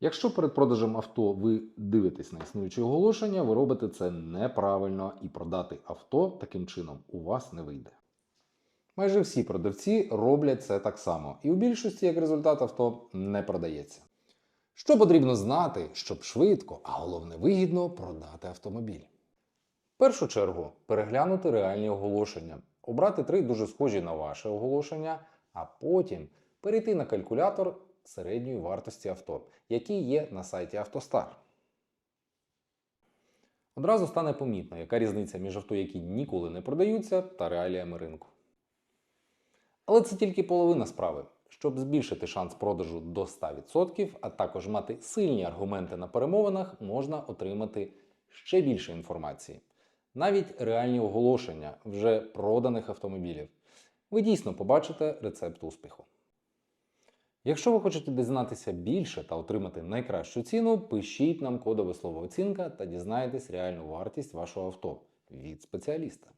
Якщо перед продажем авто ви дивитесь на існуючі оголошення, ви робите це неправильно і продати авто таким чином у вас не вийде. Майже всі продавці роблять це так само, і у більшості, як результат, авто не продається. Що потрібно знати, щоб швидко, а головне вигідно продати автомобіль? В першу чергу переглянути реальні оголошення, обрати три дуже схожі на ваше оголошення, а потім перейти на калькулятор середньої вартості авто, який є на сайті Автостар. Одразу стане помітно, яка різниця між авто, які ніколи не продаються, та реаліями ринку. Але це тільки половина справи. Щоб збільшити шанс продажу до 100%, а також мати сильні аргументи на перемовинах, можна отримати ще більше інформації. Навіть реальні оголошення вже проданих автомобілів. Ви дійсно побачите рецепт успіху. Якщо ви хочете дізнатися більше та отримати найкращу ціну, пишіть нам кодове слово оцінка та дізнайтесь реальну вартість вашого авто від спеціаліста.